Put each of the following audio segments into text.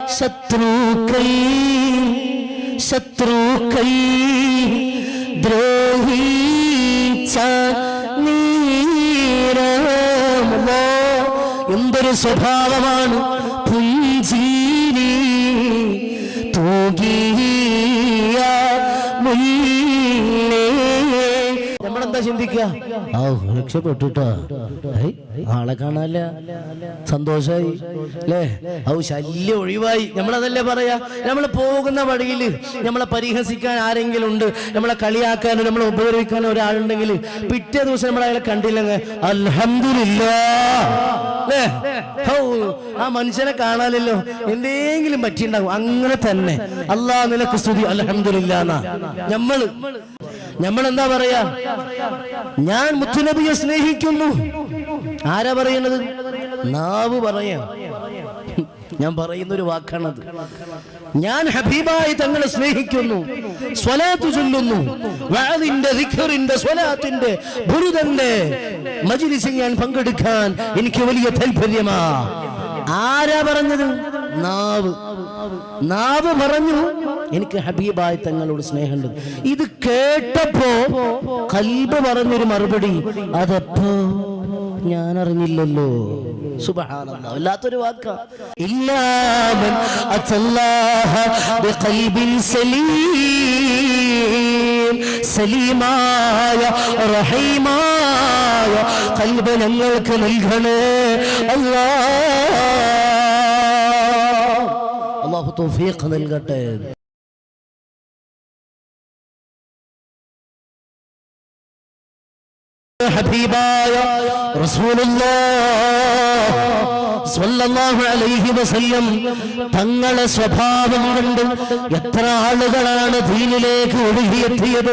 ശത്രുക്കൾ ശത്രുക്കൾ ദ്രോഹിച്ച നീരമോ എന്തൊരു സ്വഭാവമാണ് നമ്മളെന്താ ചിന്തിക്കുക? ആ ആളെ കാണാല്ല സന്തോഷായി. അല്ലേ ഔ ശല്യം ഒഴിവായി. നമ്മളതല്ലേ പറയാ? നമ്മൾ പോകുന്ന വഴിയിൽ നമ്മളെ പരിഹസിക്കാൻ ആരെങ്കിലും ഉണ്ട് നമ്മളെ കളിയാക്കാനോ നമ്മളെ ഉപദ്രവിക്കാനോ ഒരാളുണ്ടെങ്കിൽ പിറ്റേ ദിവസം നമ്മൾ അയാളെ കണ്ടില്ലെങ്കിൽ അലഹമില്ല ആ മനുഷ്യനെ കാണാനല്ലോ. എന്തെങ്കിലും പറ്റിണ്ടാവും അങ്ങനെ തന്നെ. അല്ലാ നിനക്ക് സ്തുതി. അലഹമില്ല നമ്മൾ നമ്മൾ എന്താ പറയാ? ഞാൻ മുത്തുനബിയെ സ്നേഹിക്കുന്നു. ആരാ പറയുന്നത്? നാവ് പറയാ. ഞാൻ പറയുന്ന ഒരു വാക്കാണത്. ഞാൻ ഹബീബായി തങ്ങളെ സ്നേഹിക്കുന്നു. സ്വലാത്ത് ചൊല്ലുന്നു. വാദിന്റെ ദിക്റിന്റെ സ്വലാത്തിന്റെ ബുരുദന്റെ മജ്ലിസിൽ ഞാൻ പങ്കെടുക്കാൻ എനിക്ക് വലിയ താല്പര്യമാ ആരാ പറഞ്ഞത്? നാവ്. നാവ് പറഞ്ഞു എനിക്ക് ഹബീബായി തങ്ങളോട് സ്നേഹമുണ്ട്. ഇത് കേട്ടപ്പോ കൽബ് പറഞ്ഞൊരു മറുപടി അതപ്പോ ഞാൻ അറിഞ്ഞില്ലല്ലോ വല്ലാത്തൊരു വാക്ക. സലീമായ റഹീമായ കൽബ് നൽകണേ. അല്ലാ അള്ളാഹു തൗഫീഖ് നൽകട്ടെ. ഹബീബായ വസല്ലം തങ്ങളെ സ്വഭാവം കണ്ട് എത്ര ആളുകളാണ് ദീനിലേക്ക് ഒഴുകിയെത്തിയത്?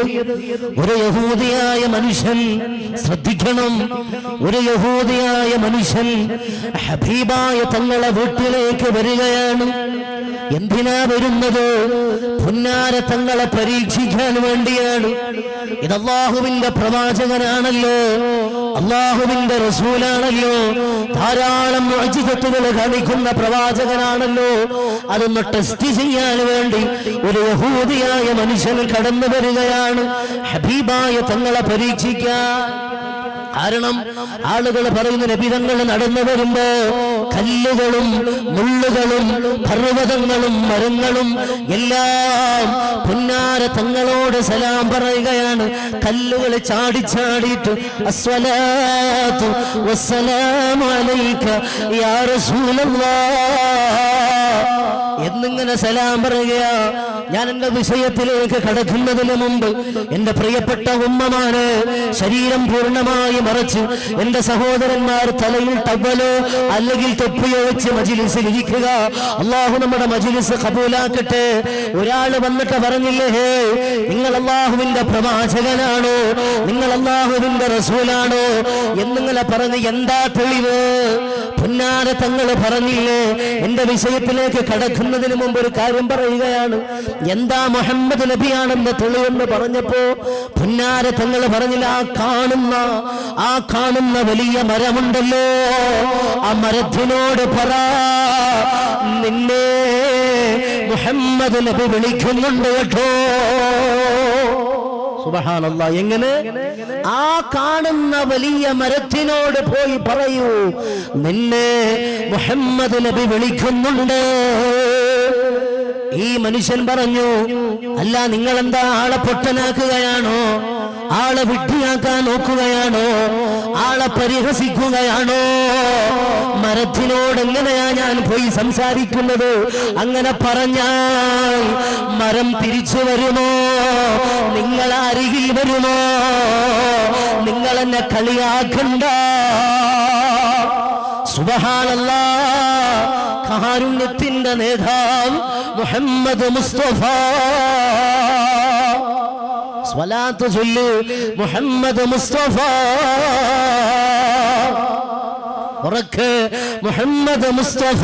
ഒരു യഹൂദിയായ മനുഷ്യൻ ശ്രദ്ധിക്കണം. ഒരു യഹൂദിയായ മനുഷ്യൻ ഹബീബായ തങ്ങളെ വീട്ടിലേക്ക് വരികയാണ്. എന്തിനാ വരുന്നത്? പുന്നാര തങ്ങളെ പരീക്ഷിക്കാൻ വേണ്ടിയാണ്. ഇത് അള്ളാഹുവിന്റെ പ്രവാചകനാണല്ലോ. അള്ളാഹുവിന്റെ റസൂലാണല്ലോ. ധാരാളം മുഅ്ജിസത്തുകൾ കാണിക്കുന്ന പ്രവാചകനാണല്ലോ. അതൊന്ന് ടെസ്റ്റ് ചെയ്യാൻ വേണ്ടി ഒരു യഹൂദിയായ മനുഷ്യൻ കടന്നു വരികയാണ്. ഹബീബായ തങ്ങളെ പരീക്ഷിക്കാൻ കാരണം ആളുകൾ പറയുന്ന നബിതങ്ങൾ നടന്നു വരുമ്പോ കല്ലുകളും മുള്ളുകളും പർവതങ്ങളും മരങ്ങളും എല്ലാം പുന്നാര തങ്ങളോട് സലാം പറയുകയാണ്. കല്ലുകൾ ചാടി ചാടിയിട്ട് അസ്വലാത്തു വസ്സലാം യാ റസൂലല്ലാഹ് എന്നിങ്ങനെ സലാം പറയുകയാ ഞാൻ എന്റെ വിഷയത്തിലേക്ക് കടക്കുന്നതിന് മുമ്പ് എന്റെ പ്രിയപ്പെട്ട ഉമ്മമാണ് ശരീരം പൂർണമായി മറച്ച് എന്റെ സഹോദരന്മാർ തലയിൽ ടവലോ അല്ലെങ്കിൽ തൊപ്പിയോ വെച്ച് മജിലിസിൽ ഇരിക്കുക. അള്ളാഹു നമ്മുടെ മജിലിസ് കബൂലാക്കട്ടെ. ഒരാൾ വന്നിട്ട് പറഞ്ഞില്ലേ ഹേ നിങ്ങൾ അള്ളാഹുവിന്റെ പ്രവാചകനാണോ? നിങ്ങൾ അള്ളാഹുവിന്റെ റസൂലാണോ? എന്നിങ്ങനെ പറഞ്ഞ് എന്താ തെളിവ്? പുന്നാര തങ്ങൾ പറഞ്ഞില്ലേ? എന്റെ വിഷയത്തിലേക്ക് കടക്കുന്നതിന് മുമ്പ് ഒരു കാര്യം പറയുകയാണ്. എന്താ മുഹമ്മദ് നബിയാണെന്ന് തെളിവെന്ന് പറഞ്ഞപ്പോ പുന്നാര തങ്ങൾ പറഞ്ഞില്ല ആ കാണുന്ന ആ കാണുന്ന വലിയ മരമുണ്ടല്ലോ. ആ മരത്തിനോട് പറ. നിന്നെ മുഹമ്മദ് നബി വിളിക്കുന്നുണ്ട് കേട്ടോ. എങ്ങനെ? ആ കാണുന്ന വലിയ മരത്തിനോട് പോയി പറയൂ. നിന്നെ മുഹമ്മദ് നബി വിളിക്കുന്നുണ്ട്. ഈ മനുഷ്യൻ പറഞ്ഞു അല്ല നിങ്ങൾ എന്താ ആളെ പൊട്ടനാക്കുകയാണോ? ആളെ വിട്ടിയാക്കാൻ നോക്കുകയാണോ? ആളെ പരിഹസിക്കുകയാണോ? മരത്തിനോട് എങ്ങനെയാ ഞാൻ പോയി സംസാരിക്കുന്നത്? അങ്ങനെ പറഞ്ഞാൽ മരം തിരിച്ചു വരുമോ? നിങ്ങൾ അരികിൽ വരുമോ? നിങ്ങൾ എന്നെ കളിയാക്കണ്ട. സുബഹാനല്ല കാരുണ്യത്തിന്റെ നേതാവ് മുഹമ്മദ് മുസ്തഫ സ്വലാത്ത് ചൊല്ല് മുഹമ്മദ് മുസ്തഫ. ഉറക്ക് മുഹമ്മദ് മുസ്തഫ.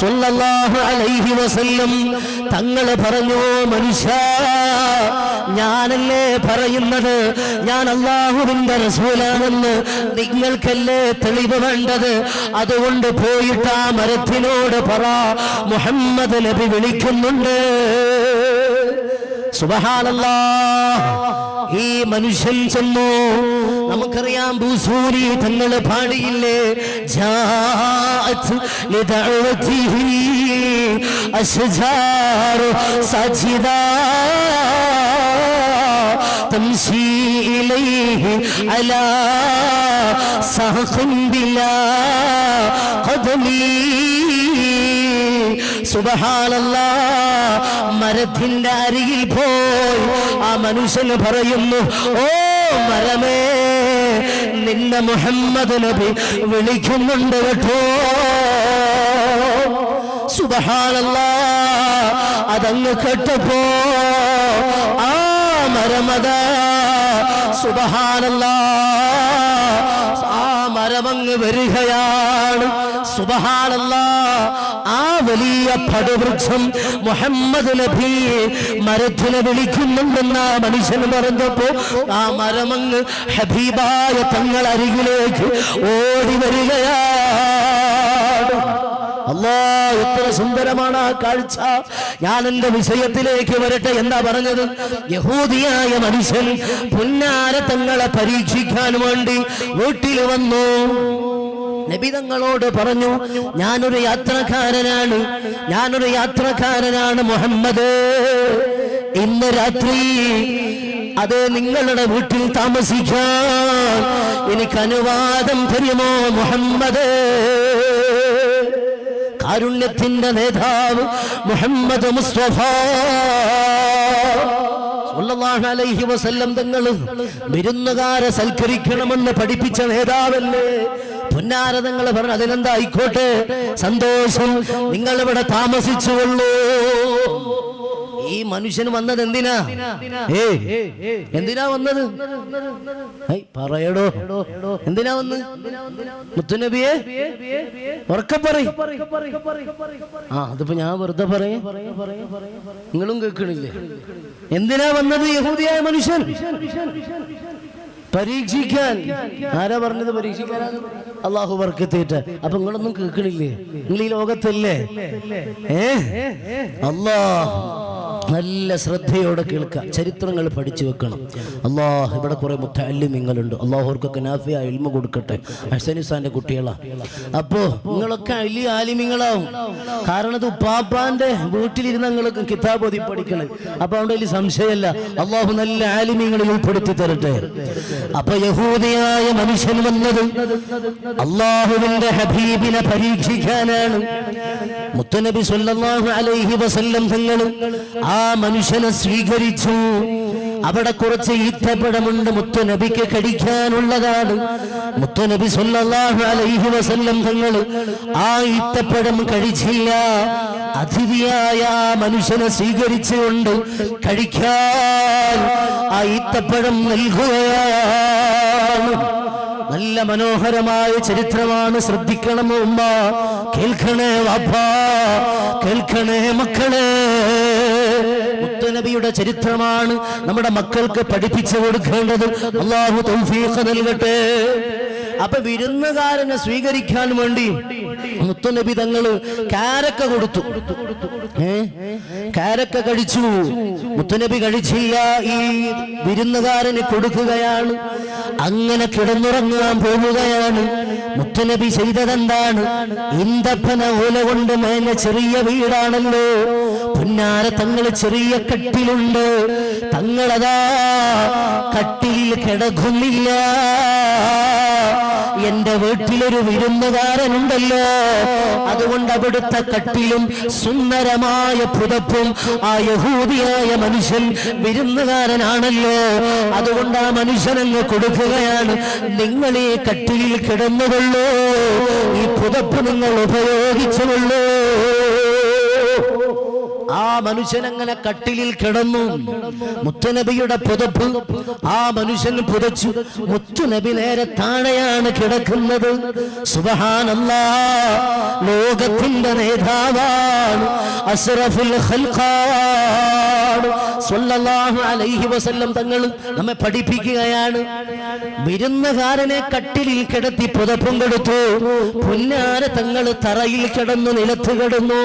സല്ലല്ലാഹു അലൈഹി വസല്ലം തങ്ങൾ പറഞ്ഞു മനുഷ്യ ഞാനല്ലേ പറയുന്നത്? ഞാൻ അള്ളാഹുവിന്റെ റസൂലാണെന്ന് നിങ്ങൾക്കല്ലേ തെളിവ് വേണ്ടത്? അതുകൊണ്ട് പോയിട്ട് ആ മരത്തിനോട് പറ മുഹമ്മദ് നബി വിളിക്കുന്നുണ്ട്. സുബഹാനല്ലാ ഈ മനുഷ്യൻ ചെന്നു നമുക്കറിയാം ഭൂസൂരി തങ്ങൾ പാടിയില്ലേ ജാഅത്ത് ലിദഅവതിഹി അശ്ജാറു സജിദാ تمشي إليه على سهق بلا قدمي മരത്തിന്റെ അരികിൽ പോയി ആ മനുഷ്യന് പറയുന്നു ഓ മരമേ നിന്നെ മുഹമ്മദ് നബി വിളിക്കുന്നുണ്ട് കേട്ടോ. സുബഹാനല്ല അതങ്ങ് കേട്ടപ്പോ ആ മരമത സുബഹാനല്ല ആ മരമങ്ങ് വരികയാണ്. സുബഹാനല്ല ആ വലിയ പടുവൃക്ഷം മുഹമ്മദ് നബി മരത്തിനെ വിളിക്കുന്നുണ്ടെന്ന മനുഷ്യൻ പറഞ്ഞപ്പോ ആ മരമങ്ങ് ഹബീബായ തങ്ങൾ അരികിലേക്ക് ഓടി വരികയാണ്. അല്ലാ എത്ര സുന്ദരമാണ് ആ കാഴ്ച. ഞാൻ എന്റെ വിഷയത്തിലേക്ക് വരട്ടെ എന്താ പറഞ്ഞത്? യഹൂദിയായ മനുഷ്യൻ പുന്നാര തങ്ങളെ പരീക്ഷിക്കാൻ വേണ്ടി വീട്ടിൽ വന്നു. നബി തങ്ങളോട് പറഞ്ഞു ഞാനൊരു യാത്രക്കാരനാണ് ഞാനൊരു യാത്രക്കാരനാണ് മുഹമ്മദ്. ഇന്ന് രാത്രി അത് നിങ്ങളുടെ വീട്ടിൽ താമസിക്കാൻ എനിക്ക് അനുവാദം തരുമോ മുഹമ്മദ്? കാരുണ്യത്തിന്റെ നേതാവ് മുഹമ്മദ് മുസ്തഫ. അലൈഹി വസല്ലം തങ്ങൾ വിരുന്നുകാരെ സൽക്കരിക്കണമെന്ന് പഠിപ്പിച്ച നേതാവല്ലേ? പുന്നാരതങ്ങൾ പറഞ്ഞു അതിനെന്താ ആയിക്കോട്ടെ സന്തോഷം നിങ്ങൾ ഇവിടെ താമസിച്ചുകൊള്ളൂ. ഈ മനുഷ്യൻ വന്നത് എന്തിനാ? ഏ എന്തിനാ വന്നത്? പറയടോ. എന്തിനാ വന്ന്? മുത്തുനബിയെ ഉറക്കെ പറയും ആ അതിപ്പോ ഞാൻ വെറുതെ പറയും. നിങ്ങളും കേൾക്കണില്ലേ? എന്തിനാ വന്നത് യഹൂദിയായ മനുഷ്യൻ? പരീക്ഷിക്കാൻ. ആരാ പറഞ്ഞത് പരീക്ഷിക്കാൻ? അള്ളാഹു വർക്കെത്തിയിട്ട് അപ്പൊ നിങ്ങളൊന്നും കേൾക്കണില്ലേ? നിങ്ങൾ ഈ ലോകത്തല്ലേ? ഏ? അല്ലാ നല്ല ശ്രദ്ധയോടെ കേൾക്കുക. ചരിത്രങ്ങൾ പഠിച്ചു വെക്കണം. അള്ളാഹ് ഇവിടെ കുറെ മുത്തല്ലിമിങ്ങളുണ്ട് അള്ളാഹുർക്കൊക്കെ നാഫിയ ഇൽമ കൊടുക്കട്ടെ. ഹസനിസാന്റെ കുട്ടികളാ. അപ്പോ നിങ്ങളൊക്കെ അലി ആലിമിങ്ങളാവും. കാരണം ഇത് ഉപ്പാപ്പാന്റെ വീട്ടിലിരുന്ന് നിങ്ങൾക്ക് കിതാബ് ഓതി പഠിക്കണം. അപ്പൊ അവിടെ വലിയ സംശയമല്ല. അള്ളാഹു നല്ല ആലിമിങ്ങളിൽ ഉൾപ്പെടുത്തി തരട്ടെ. അപ്പൊ യഹൂദിയായ മനുഷ്യൻ വന്നത് അള്ളാഹുവിന്റെ ഹബീബിനെ പരീക്ഷിക്കാനാണ്. മുത്തനബി സല്ലല്ലാഹു അലൈഹി വസല്ലം തങ്ങൾ ആ മനുഷ്യനെ സ്വീകരിച്ചു. അവിടെ കുറച്ച് ഈത്തപ്പഴമുണ്ട് മുത്തുനബിക്ക് കടിക്കാനുള്ളതാണ്. മുത്തുനബി സല്ലല്ലാഹു അലൈഹി വസല്ലം തങ്ങൾ ആ ഈത്തപ്പഴം കഴിച്ചില്ല. അതിഥിയായ ആ മനുഷ്യനെ സ്വീകരിച്ചുകൊണ്ട് കഴിക്കാൻ ആ ഈത്തപ്പഴം നൽകുകയാണ്. നല്ല മനോഹരമായ ചരിത്രമാണ് ശ്രദ്ധിക്കണം ഉമ്മ. കേൾക്കണേ വാപ്പാ. കേൾക്കണേ മക്കളെ. മുത്തനബിയുടെ ചരിത്രമാണ് നമ്മുടെ മക്കൾക്ക് പഠിപ്പിച്ചു കൊടുക്കേണ്ടത്. അള്ളാഹു തൗഫീഖ് നൽകട്ടെ. അപ്പൊ വിരുന്നുകാരനെ സ്വീകരിക്കാൻ വേണ്ടി മുത്തനബി തങ്ങൾ കാരക്ക കൊടുത്തു. ഏ? കാരക്ക കഴിച്ചു. മുത്തനബി കഴിച്ചില്ല. ഈ വിരുന്നുകാരന് കൊടുക്കുകയാണ്. അങ്ങനെ കിടന്നുറങ്ങാൻ പോവുകയാണ്. മുത്തനബി ചെയ്തതെന്താണ്? ഇന്തപ്പന ഓല കൊണ്ട് മേലെ ചെറിയ വീടാണല്ലോ. പുന്നാര തങ്ങൾ ചെറിയ കട്ടിലുണ്ട്. തങ്ങളതാ കട്ടിൽ കിടക്കുന്നില്ല. എന്റെ വീട്ടിലൊരു വിരുന്നുകാരനുണ്ടല്ലോ. അതുകൊണ്ട് അവിടുത്തെ കട്ടിലും സുന്ദരമായ പുതപ്പും ആ യഹൂദിയായ മനുഷ്യൻ വിരുന്നുകാരനാണല്ലോ. അതുകൊണ്ട് ആ മനുഷ്യനങ്ങ് കൊടുക്കുകയാണ്. നിങ്ങൾ ഈ കട്ടിലിൽ കിടന്നുകൊള്ളൂ. ഈ പുതപ്പ് നിങ്ങൾ ഉപയോഗിച്ചുകൊള്ളൂ. ആ മനുഷ്യൻ അങ്ങനെ കട്ടിലിൽ കിടന്നു. മുത്തുനബിയുടെ പുതപ്പ് ആ മനുഷ്യൻ പുതച്ചു. മുത്തുനബി നേരെ താഴെയാണ് കിടക്കുന്നത്. സുബഹാനല്ല ലോകത്തിന്റെ നേതാവാണ് അസ്റഫുൽ അലൈഹി വസല്ലം തങ്ങൾ നമ്മെ പഠിപ്പിക്കുകയാണ്. വിരുന്നുകാരനെ കട്ടിലിൽ കിടത്തി പുതപ്പും കൊടുത്തു. പുന്നാര തങ്ങൾ തറയിൽ കിടന്നു നിലത്ത് കിടന്നു.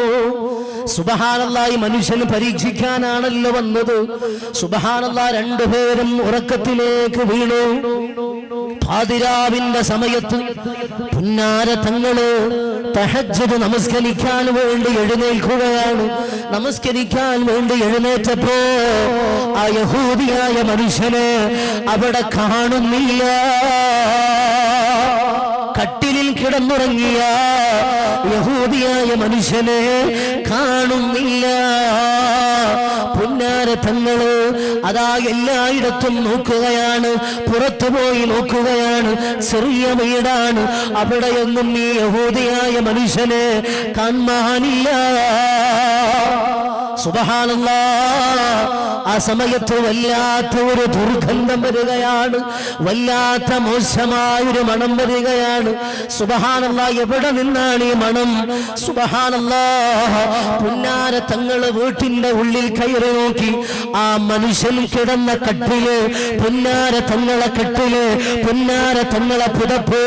സുബഹാനല്ലായി മനുഷ്യന് പരീക്ഷിക്കാനാണല്ലോ വന്നത്. സുബഹാനല്ല രണ്ടുപേരും ഉറക്കത്തിലേക്ക് വീണു. പാതിരാവിന്റെ സമയത്ത് പുന്നാര തങ്ങൾ തഹജ്ജുദ് നമസ്കരിക്കാൻ വേണ്ടി എഴുന്നേൽക്കുകയാണ്. നമസ്കരിക്കാൻ വേണ്ടി എഴുന്നേറ്റപ്പോ ആ യഹൂദിയായ മനുഷ്യനെ അവിടെ കാണുന്നില്ല. കട്ടിലിൽ കിടന്നുറങ്ങിയ യഹൂദിയായ മനുഷ്യനെ കാണുന്നില്ല. പുന്നാര തങ്ങൾ അതാ എല്ലായിടത്തും നോക്കുകയാണ് പുറത്തു പോയി നോക്കുകയാണ് ചെറിയ വീടാണ്. അവിടെയൊന്നും ഈ യഹൂദിയായ മനുഷ്യനെ കാണാനില്ല സുബഹാനല്ല ആ സമയത്ത് വല്ലാത്ത ഒരു ദുർഗന്ധം വരികയാണ്. വല്ലാത്ത മോശമായൊരു മണം വരികയാണ്. സുബഹാനല്ല എവിടെ നിന്നാണ് ഈ മണം? സുബഹാനല്ല പുന്നാര തങ്ങൾ വീട്ടിന്റെ ഉള്ളിൽ കയറി നോക്കി. ആ മനുഷ്യൻ കിടന്ന കട്ടിൽ പുന്നാര തങ്ങളെ കെട്ടിൽ പുന്നാര തങ്ങളെ പുതപ്പ്.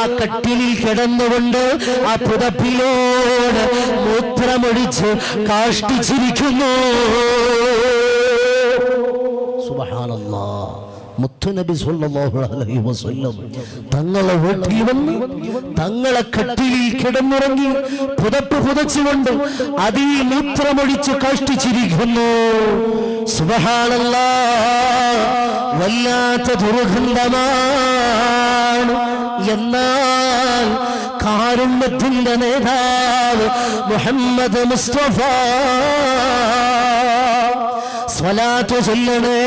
ആ കട്ടിലിൽ കിടന്നുകൊണ്ട് ആ പുതപ്പിലോട് മൂത്രമൊഴിച്ച് കാഷ്ടിച്ചിരിക്കുന്നു സുബ്ഹാനല്ലാ. മുത്തുനബി അലൈഹി വസല്ലം തങ്ങളെ വീട്ടിൽ വന്ന് തങ്ങളെ കട്ടിലിൽ കിടന്നുറങ്ങി പുതപ്പ് പുതച്ചുകൊണ്ട് അതിൽ മൂത്രമൊഴിച്ച് കഷ്ടിച്ചിരിക്കുന്നു. സുബ്ഹാനല്ലാ. വല്ലാത്ത ദുർഗന്ധമാണ്. എന്നാൽ കാരുണ്യത്തിന്റെ നേതാവ് മുഹമ്മദ് മുസ്തഫ. സ്വലാത്ത് ചൊല്ലണേ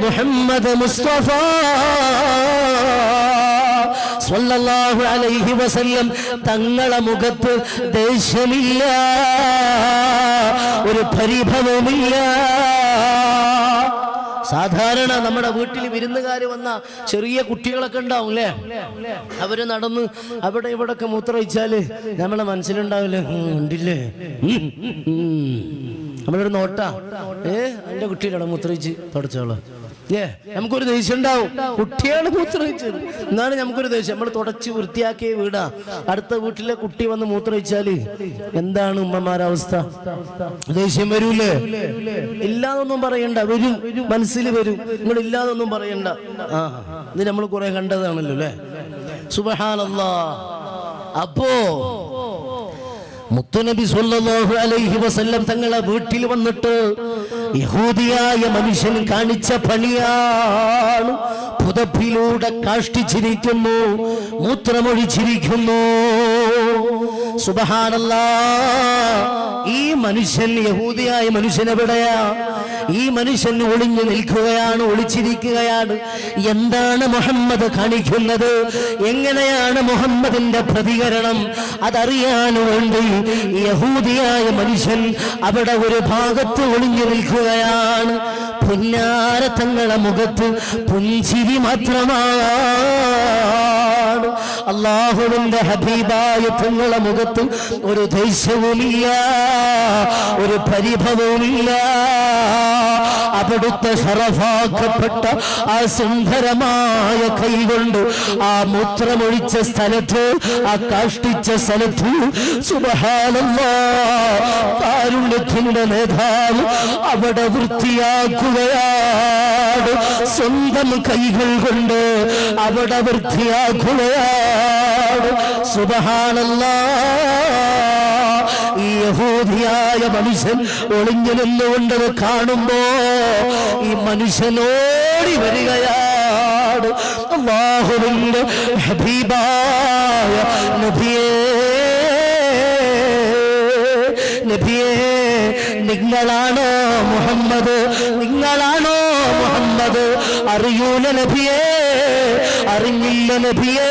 മുഹമ്മദ് മുസ്തഫ. സ്വല്ലല്ലാഹു അലൈഹി വസല്ലം തങ്ങളെ മുഖത്ത് ദേഷ്യമില്ല ഒരു പരിഭവമില്ല സാധാരണ നമ്മുടെ വീട്ടിൽ വിരുന്നുകാർ വന്ന ചെറിയ കുട്ടികളൊക്കെ ഉണ്ടാവും അല്ലേ? അവർ നടന്ന് അവിടെ ഇവിടെ ഒക്കെ മൂത്രമൊഴിച്ചാൽ നമ്മളെ മനസ്സിലുണ്ടാവില്ലേ? ഉണ്ടില്ലേ. നമ്മളൊരു നോട്ടാ. ഏ എന്റെ കുട്ടിയിലാണ് മൂത്രയിച്ച് തുടച്ചോളാം. ഏ നമുക്കൊരു ദേഷ്യം ഉണ്ടാവും കുട്ടിയാണ് മൂത്രയിച്ചത് എന്നാണ് നമുക്കൊരു ദേഷ്യം. നമ്മൾ തുടച്ച് വൃത്തിയാക്കിയ വീടാ. അടുത്ത വീട്ടിലെ കുട്ടി വന്ന് മൂത്രയിച്ചാൽ എന്താണ് ഉമ്മമാരവസ്ഥ? ദേഷ്യം വരൂലേ? ഇല്ലാതൊന്നും പറയണ്ട. വരും. മനസ്സിൽ വരും. നിങ്ങൾ ഇല്ലാതൊന്നും പറയണ്ട. ആ ഇത് നമ്മൾ കുറെ കണ്ടതാണല്ലോ അല്ലേ? സുബഹാനല്ലാ. അപ്പോ മുത്തുനബി സല്ലല്ലാഹു അലൈഹി വസല്ലം തങ്ങളെ വീട്ടിൽ വന്നിട്ട് യഹൂദിയായ മനുഷ്യൻ കാണിച്ച പണിയാണ്. പുതപ്പിലൂടെ കാഷ്ടിച്ചിരിക്കുന്നു മൂത്രമൊഴിച്ചിരിക്കുന്നു. സുബഹാനല്ലാ ഈ മനുഷ്യൻ യഹൂദിയായ മനുഷ്യൻ എവിടെയാ? ഈ മനുഷ്യൻ ഒളിഞ്ഞു നിൽക്കുകയാണ് ഒളിച്ചിരിക്കുകയാണ്. എന്താണ് മുഹമ്മദ് കാണിക്കുന്നത്? എങ്ങനെയാണ് മുഹമ്മദിന്റെ പ്രതികരണം? അതറിയാൻ വേണ്ടി യഹൂദിയായ മനുഷ്യൻ അവിടെ ഒരു ഭാഗത്ത് ഒളിഞ്ഞു നിൽക്കുകയാണ്. പുന്നാര തങ്ങളെ മുഖത്ത് പുഞ്ചിരി മാത്രമാണ് അള്ളാഹുവിന്റെ ഹബീബായ തങ്ങളെ മുഖത്ത് ഒരു ദേശവുമില്ല ഒരു പരിഭവവുമില്ല. അവിടുത്തെ ഷറഫാക്കപ്പെട്ട ആ സുന്ദരമായ കൈകൊണ്ട് ആ മൂത്രമൊഴിച്ച സ്ഥലത്ത് ആ കാഷ്ടിച്ച സ്ഥലത്ത് സുബഹാനുണ്യത്തിന്റെ നേതാവ് അവിടെ വൃത്തിയാക്കുകയാണ്. സ്വന്തം കൈകൾ കൊണ്ട് അവിടെ വൃത്തിയാക്കുകയാണ് സുബഹാനല്ലാ. ഈ യഹൂദിയായ മനുഷ്യൻ ഒളിഞ്ഞു നിന്നുകൊണ്ട് കാണുമ്പോ ഈ മനുഷ്യനോടി വരികയാണ്. അള്ളാഹുവിന്റെ ഹബീബായ നബിയേ നബിയേ നിങ്ങളാണോ മുഹമ്മദ്? നിങ്ങളാണോ മുഹമ്മദ്? അറിയൂല നബിയേ. അറിഞ്ഞില്ല നബിയേ.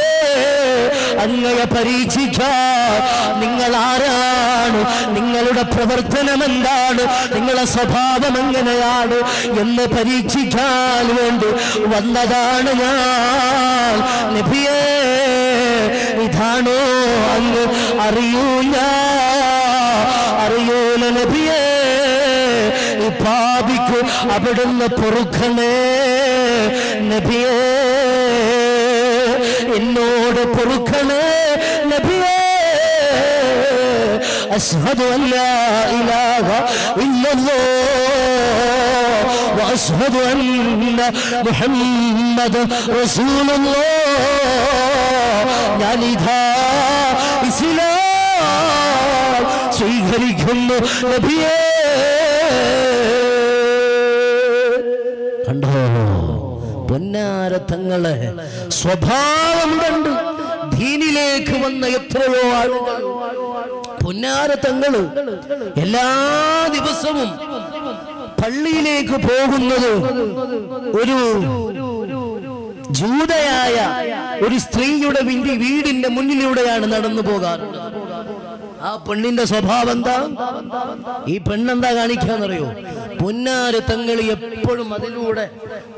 അങ്ങയെ പരീക്ഷിക്കാൻ നിങ്ങൾ ആരാണ് നിങ്ങളുടെ പ്രവർത്തനം എന്താണ് നിങ്ങളുടെ സ്വഭാവം എങ്ങനെയാണ്? എന്ന് പരീക്ഷിക്കാൻ വേണ്ടി വന്നതാണ് ഞാൻ. നബിയേ ഇതാണോ അങ്ങ് അറിയൂല അറിയൂല നബിയേ. പാപിക്ക് അവിടുന്ന് പൊറുക്കണേ. നബിയേ എന്നോട് പൊറുക്കണേ നബിയേ أشهد أن لا إله إلا الله وأشهد أن محمد رسول الله ഞാനിതാ ഇസ്ലാം സ്വീകരിക്കുന്നു നബിയേ കണ്ടോ പൊന്നാരത്തങ്ങളെ സ്വഭാവം കണ്ട് ദീനിലേക്ക് വന്ന എത്രയോ ആളുകൾ. പൊന്നാരത്തങ്ങൾ എല്ലാ ദിവസവും പള്ളിയിലേക്ക് പോകുന്നത് ഒരു ജൂതയായ ഒരു സ്ത്രീയുടെ വീടിന്റെ മുന്നിലൂടെയാണ് നടന്നു പോകാറുള്ളത്. ആ പെണ്ണിന്റെ സ്വഭാവം എന്താ? ഈ പെണ്ണെന്താ കാണിക്കാന്നറിയോ? പൊന്നാര് തങ്ങൾ എപ്പോഴും അതിലൂടെ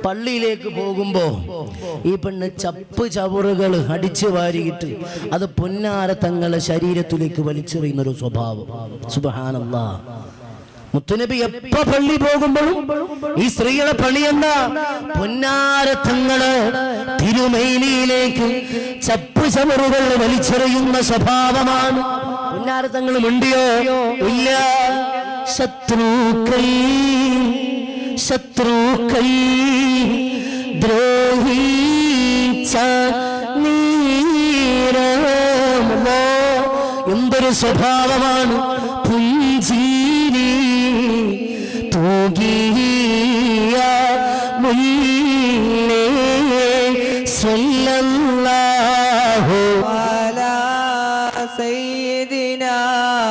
പള്ളിയിലേക്ക് പോകുമ്പോ ഈ പെണ്ണ് ചപ്പ് ചവറുകൾ അടിച്ചു വാരിയിട്ട് അത് പൊന്നാര തങ്ങളെ ശരീരത്തിലേക്ക് വലിച്ചെറിയുന്ന ഒരു സ്വഭാവം. സുബഹാനല്ല. മുത്തുനബി എപ്പോ പള്ളി പോകുമ്പോഴും ഈ സ്ത്രീയുടെ പണി എന്താ? പൊന്നാരത്തങ്ങൾ തിരുമേനിയിലേക്ക് ചപ്പ് ചവറുകൾ വലിച്ചെറിയുന്ന സ്വഭാവമാണ്. പൊന്നാരത്തങ്ങൾ മിണ്ടിയോ ഇല്ല. ശത്രുക്കൾ ശത്രുക്കൾ ദ്രോഹിച്ച നീരമോ എന്തൊരു സ്വഭാവമാണ് പുഞ്ചീരി തൂകിയ മുല്ലേ? സ്വല്ലല്ലാഹു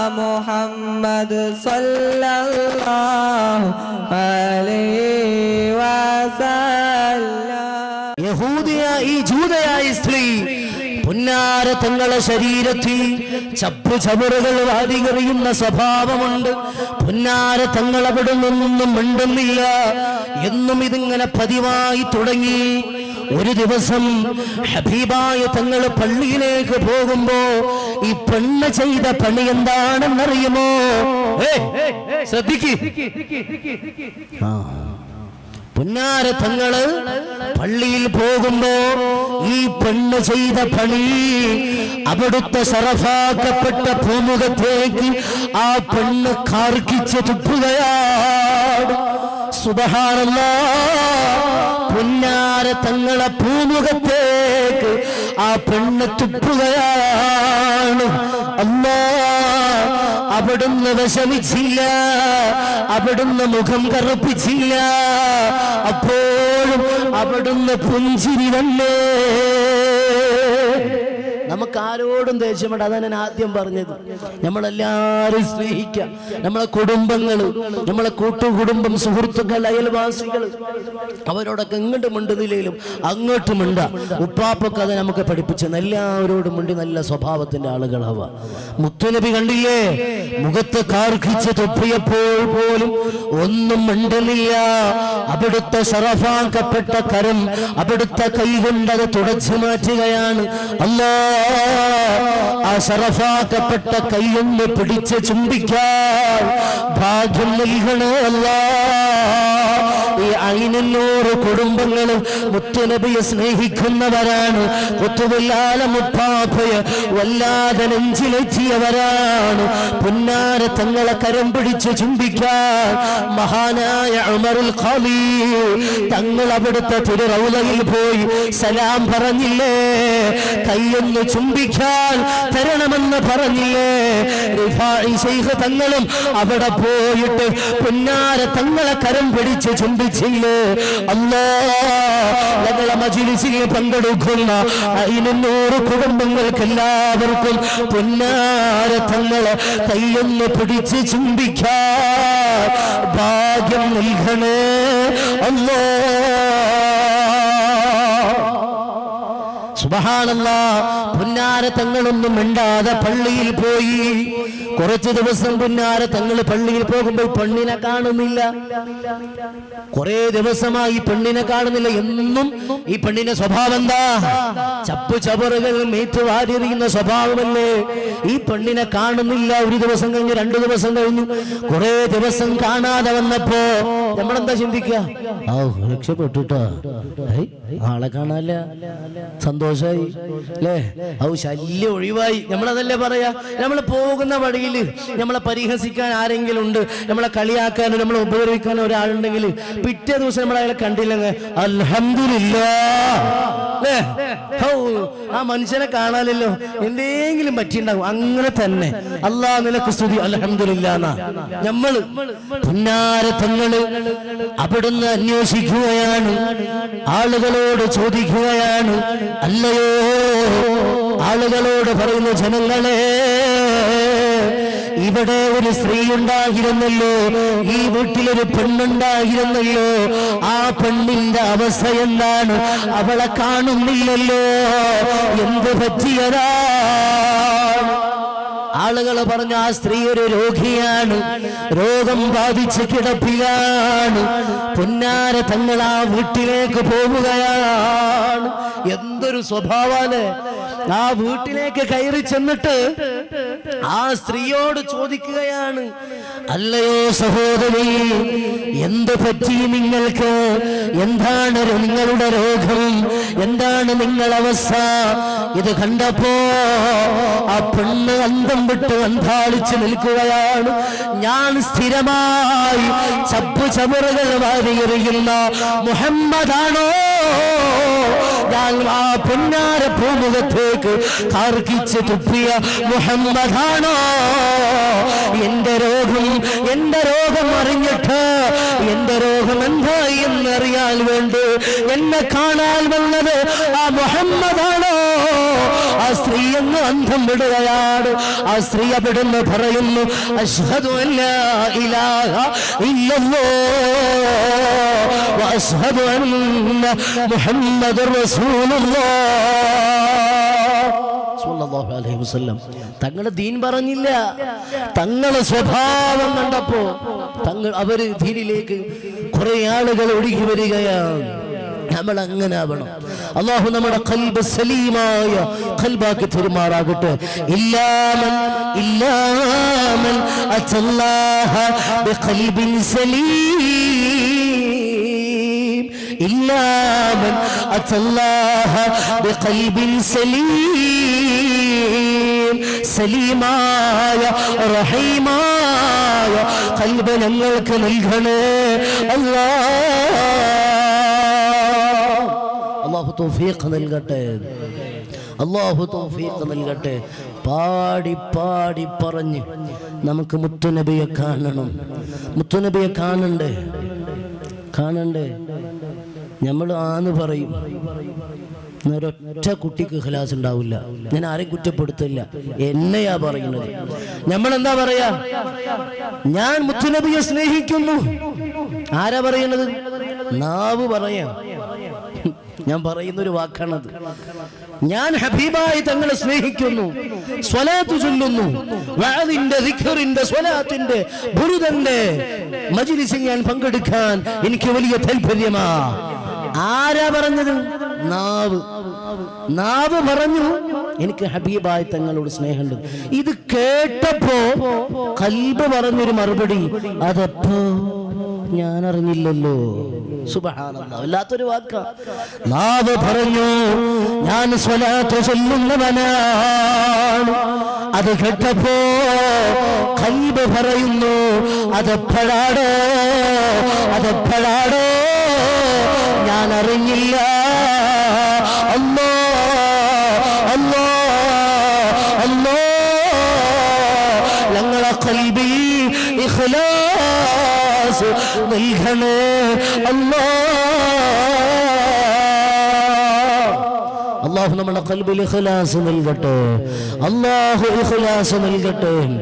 മുഹമ്മദ് യഹൂദിയായി ജൂതയായി സ്ത്രീ പുന്നാര തങ്ങളെ ശരീരത്തിൽ ചപ്പു ചവറുകൾ വാരികറിയുന്ന സ്വഭാവമുണ്ട്. പുന്നാര തങ്ങൾ അവിടെ നിന്നും മിണ്ടുന്നില്ല. എന്നും ഇതിങ്ങനെ പതിവായി തുടങ്ങി. ഒരു ദിവസം ഹബീബായ തങ്ങൾ പള്ളിയിലേക്ക് പോകുമ്പോ ഈ പെണ്ണ് ചെയ്ത പണി എന്താണെന്നറിയുമോ? ശ്രദ്ധിക്ക്. പുന്നാര തങ്ങൾ പള്ളിയിൽ പോകുമ്പോ ഈ പെണ്ണ് ചെയ്ത പണി അവിടുത്തെ സറഫാക്കപ്പെട്ട പൂമുഖത്തേക്ക് ആ പെണ്ണ് കാർക്കിച്ച് തുപ്പുകയാണ്. സുബഹാനല്ല. പുന്നാര തങ്ങളെ പൂമുഖത്തേക്ക് ആ പെണ്ണ് തുപ്പുകയാണ്. അല്ലാ അവിടുന്ന് വിഷമിച്ചില്ല. അവിടുന്ന് മുഖം കറുപ്പിച്ചില്ല. അപ്പോഴും അവിടുന്ന് പുഞ്ചിരി നമുക്ക് ആരോടും ദേഷ്യമുണ്ട് അതാണ് ഞാൻ ആദ്യം പറഞ്ഞത്. നമ്മളെല്ലാരും സ്നേഹിക്കാം നമ്മളെ കുടുംബങ്ങൾ നമ്മളെ കൂട്ടുകുടുംബം സുഹൃത്തുക്കൾ അയൽവാസികൾ അവരോടൊക്കെ ഇങ്ങോട്ട് നിലയിലും അങ്ങോട്ട് മിണ്ട. ഉപ്പാപ്പൊക്കെ അത് നമുക്ക് പഠിപ്പിച്ചു എല്ലാവരോടും മിണ്ടി നല്ല സ്വഭാവത്തിന്റെ ആളുകളാവ മുത്തുനബി കണ്ടില്ലേ? മുഖത്ത് കാർക്കിച്ച് തൊപ്പിയപ്പോൾ പോലും ഒന്നും മിണ്ടുന്നില്ല അവിടുത്തെ ഷറഫാക്കപ്പെട്ട കരം അവിടുത്തെ കൈ കൊണ്ടത് തുടച്ചു മാറ്റുകയാണ്. അല്ലാ ആ ഷറഫാക്കപ്പെട്ട കൈയൊന്ന് പിടിച്ച് ചുംബിക്കാൻ ഭാഗ്യം നൽകണമല്ലോ. അയിനൂറ് കുടുംബങ്ങളും മുത്തുനബിയെ സ്നേഹിക്കുന്നവരാണ്. കുത്തുവില്ലാല മുപ്പാപ്പയെ വല്ലാതെ നെഞ്ചിലെത്തിയവരാണ് പുന്നാര തങ്ങളെ കരം പിടിച്ച് ചുംബിക്കാൻ മഹാനായ അമറുൽ ഖാലി. തങ്ങൾ അവിടുത്തെ തിരുറൗലയിൽ പോയി സലാം പറഞ്ഞില്ലേ? കയ്യൊന്ന് ചുംബിക്കാൻ തരണമെന്ന് പറഞ്ഞില്ലേ? തങ്ങളും അവിടെ പോയിട്ട് പുന്നാര തങ്ങളെ കരം പിടിച്ച് ചുംബിച്ചില്ലേ അല്ലാ ഞങ്ങളെ മജിലിസിൽ പങ്കെടുക്കുന്ന ഇരുന്നൂറ് കുടുംബങ്ങൾക്ക് എല്ലാവർക്കും പൊന്നാര തങ്ങളെ കയ്യൊന്ന് പിടിച്ച് ചുംബിക്കാൻ ഭാഗ്യം നൽകണേ അല്ലോ. സുബഹാനല്ല പുന്നാര തങ്ങളൊന്നും മിണ്ടാതെ പള്ളിയിൽ പോയി. കുറച്ചു ദിവസം പിന്നാലെ തങ്ങൾ പള്ളിയിൽ പോകുമ്പോൾ പെണ്ണിനെ കാണുന്നില്ല. കുറെ ദിവസമായി പെണ്ണിനെ കാണുന്നില്ല. എന്നും ഈ പെണ്ണിന്റെ സ്വഭാവം എന്താ? ചപ്പു ചവറുകൾ മേത്ത് വാരിയെറിയുന്ന സ്വഭാവമല്ലേ? ഈ പെണ്ണിനെ കാണുന്നില്ല. ഒരു ദിവസം കഴിഞ്ഞു രണ്ടു ദിവസം കഴിഞ്ഞു കുറെ ദിവസം കാണാതെ വന്നപ്പോ നമ്മളെന്താ ചിന്തിക്കുക രക്ഷപ്പെട്ടുട്ടോ. ആളെ കാണാല്ല സന്തോഷായി. അല്ലേ ഔ ശല്യം ഒഴിവായി. നമ്മളതല്ലേ പറയാ? നമ്മൾ പോകുന്ന വഴിയിൽ നമ്മളെ പരിഹസിക്കാൻ ആരെങ്കിലും ഉണ്ട് നമ്മളെ കളിയാക്കാനോ നമ്മളെ ഉപദ്രവിക്കാനോ ഒരാളുണ്ടെങ്കിൽ പിറ്റേ ദിവസം നമ്മൾ അയാളെ കണ്ടില്ലെങ്കിൽ ഔ, ആ മനുഷ്യനെ കാണാനല്ലോ എന്തെങ്കിലും പറ്റിണ്ടാവും അങ്ങനെ തന്നെ. അല്ലാ നിനക്ക് സ്തുതി. അലഹമില്ല നമ്മൾ പുന്നാരത്തങ്ങൾ അവിടുന്ന് അന്വേഷിക്കുകയാണ്. ആളുകളോട് ചോദിക്കുകയാണ്. അല്ലയോ ആളുകളോട് പറയുന്ന ജനങ്ങളെ ഇവിടെ ഒരു സ്ത്രീ ഉണ്ടായിരുന്നല്ലോ ഈ വീട്ടിലൊരു പെണ്ണുണ്ടായിരുന്നല്ലോ. ആ പെണ്ണിന്റെ അവസ്ഥ എന്താണ്? അവളെ കാണുന്നില്ലല്ലോ. എന്ത് പറ്റിയതാ? ആളുകൾ പറഞ്ഞു ആ സ്ത്രീ ഒരു രോഗിയാണ്. രോഗം ബാധിച്ച് കിടപ്പിലാണ്. പൊന്നാര തങ്ങൾ ആ വീട്ടിലേക്ക് പോവുകയാണ്. എന്തൊരു സ്വഭാവാണ് ആ വീട്ടിലേക്ക് കയറി ചെന്നിട്ട് ആ സ്ത്രീയോട് ചോദിക്കുകയാണ് അല്ലയോ സഹോദരി എന്ത് പറ്റി നിങ്ങൾക്ക്? എന്താണ് നിങ്ങളുടെ രോഗം? എന്താണ് നിങ്ങൾ അവസ്ഥ? ഇത് കണ്ടപ്പോ ആ പെണ്ണ് അന്തം വിട്ട് അന്താളിച്ച് നിൽക്കുകയാണ്. ഞാൻ സ്ഥിരമായി ചപ്പു ചമുറുകൾ വാരിയെറിയുന്ന മുഹമ്മദാണോ? ഞാൻ ആ പൊന്നാര പൂമുഖത്തേക്ക് കാർക്കിച്ച് തുപ്പിയ മുഹമ്മദാണോ? എന്റെ രോഗം എന്റെ രോഗം അറിഞ്ഞിട്ട് എന്റെ രോഗം എന്തായി എന്നറിയാൻ വേണ്ടി എന്നെ കാണാൻ വന്നത് ആ മുഹമ്മദാണോ? ആ സ്ത്രീ എന്ന് അന്ധം വിടുകയാണ്. ആ സ്ത്രീ അവിടുന്ന് പറയുന്നു അഷ്ഹദു അലൈഹി വസല്ലം. തങ്ങളെ ദീൻ പറഞ്ഞില്ല. തങ്ങളെ സ്വഭാവം കണ്ടപ്പോ തങ്ങൾ അവർ ദീനിലേക്ക് കുറെ ആളുകൾ ഒഴുകി വരികയാണ്. നമ്മൾ അങ്ങനെ ആവണം. അള്ളാഹു നമ്മുടെ കൽബ് സലീമായ കൽബാക്കി പെരുമാറാകട്ടെ ഇല്ലാമൻ ഇല്ലാമൻ അച്ചല്ലാഹ ബിഖൽബിൻ സലീം. ഇല്ലാമൻ അച്ചല്ലാഹ ബിഖൽബിൻ സലീം. സലീമായ റഹീമായ കൽബ് ഞങ്ങൾക്ക് നൽകണേ. അല്ലാ അള്ളാഹു തൗഫീഖ് നൽകട്ടെ. അള്ളാഹു തൗഫീഖ് നൽകട്ടെ. പാടി പാടി പറഞ്ഞ് നമുക്ക് മുത്തുനബിയെ കാണണം. മുത്തുനബിയെ കാണണ്ടേ? കാണണ്ടേ? നമ്മൾ ആന്ന് പറയും. ഒരൊറ്റ കുട്ടിക്ക് ഖലാസ് ഉണ്ടാവില്ല. ഞാൻ ആരെയും കുറ്റപ്പെടുത്തില്ല. എന്നെയാ പറയുന്നത്. നമ്മൾ എന്താ പറയാ? ഞാൻ മുത്തുനബിയെ സ്നേഹിക്കുന്നു. ആരാ പറയുന്നത്? നാവ് പറയാം. ഞാൻ പറയുന്ന ഒരു വാക്കാണത്. ഞാൻ ഹബീബായി തങ്ങളെ സ്നേഹിക്കുന്നു സ്വലാത്ത് ചൊല്ലുന്നു വഅദിന്റെ ദിക്റിന്റെ സ്വലാത്തിന്റെ ബുരുദന്റെ മജിലിസിൽ ഞാൻ പങ്കെടുക്കാൻ എനിക്ക് വലിയ താല്പര്യമാ. ആരാ പറഞ്ഞത്? നാവ്. നാവ് പറഞ്ഞു എനിക്ക് ഹബീബായ തങ്ങളോട് സ്നേഹമുണ്ട്. ഇത് കേട്ടപ്പോ കൽബ് പറഞ്ഞൊരു മറുപടി അതപ്പോ ഞാൻ അറിഞ്ഞില്ലല്ലോ വല്ലാത്തൊരു വാക്ക. നാവ് പറഞ്ഞു ഞാൻ സ്വലാത്ത് ചൊല്ലുന്നവനാണ് അത് കേട്ടപ്പോ കൽബ് പറയുന്നു അതെപ്പോഴാടോ അതെപ്പോഴാടോ ഞാൻ അറിഞ്ഞില്ല ഇഖ്ലാസ് നൽകണേ അല്ലോ. അള്ളാഹു നമ്മളെ കൽബിൽ ഇഖ്ലാസ് നൽകട്ടെ. അള്ളാഹു ഇഖ്ലാസ് നൽകട്ടെ.